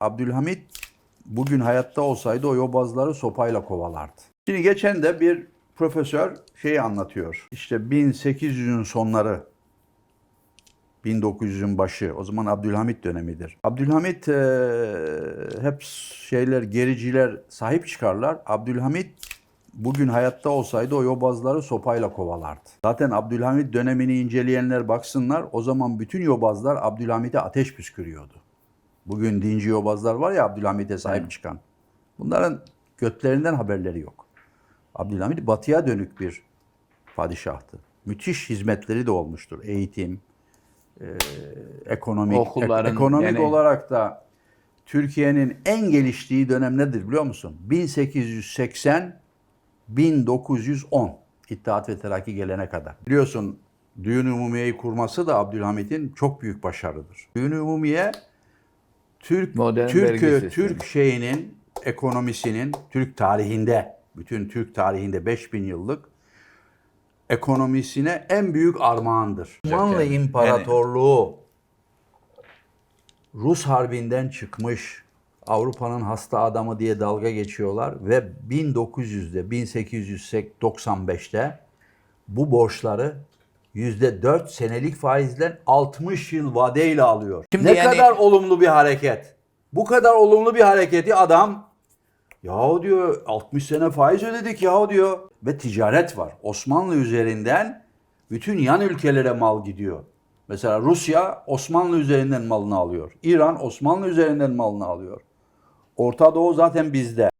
Abdülhamit bugün hayatta olsaydı o yobazları sopayla kovalardı. Şimdi geçen de bir profesör şeyi anlatıyor. İşte 1800'ün sonları 1900'ün başı. O zaman Abdülhamit dönemidir. Abdülhamit eee, hep şeyler gericiler sahip çıkarlar. Abdülhamit bugün hayatta olsaydı o yobazları sopayla kovalardı. Zaten Abdülhamit dönemini inceleyenler baksınlar. O zaman bütün yobazlar Abdülhamit'e ateş püskürüyordu. Bugün dinci yobazlar var ya Abdülhamit'e sahip çıkan. Bunların götlerinden haberleri yok. Abdülhamit batıya dönük bir padişahtı. Müthiş hizmetleri de olmuştur. Eğitim, e, ekonomik, Okulların, ek- ekonomik yani- olarak da Türkiye'nin en geliştiği dönem nedir biliyor musun? 1880 1910 İttihat ve Terakki gelene kadar. Biliyorsun Düğün-ü Umumiye'yi kurması da Abdülhamit'in çok büyük başarıdır. Düğün-ü Umumiye Türk Modern Türk. Türk şeyinin ekonomisinin Türk tarihinde bütün Türk tarihinde 5000 yıllık ekonomisine en büyük armağandır. Osmanlı Yani- İmparatorluğu Rus Harbi'nden çıkmış Avrupa'nın hasta adamı diye dalga geçiyorlar ve 1900'de 1895'te bu borçları %4 senelik faizle 60 yıl vadeyle alıyor. Şimdi ne yani- kadar olumlu bir hareket. Bu kadar olumlu bir hareketi adam yahu diyor 60 sene faiz ödedik yahu diyor. Ve ticaret var. Osmanlı üzerinden bütün yan ülkelere mal gidiyor. Mesela Rusya Osmanlı üzerinden malını alıyor. İran Osmanlı üzerinden malını alıyor. Orta Doğu zaten bizde.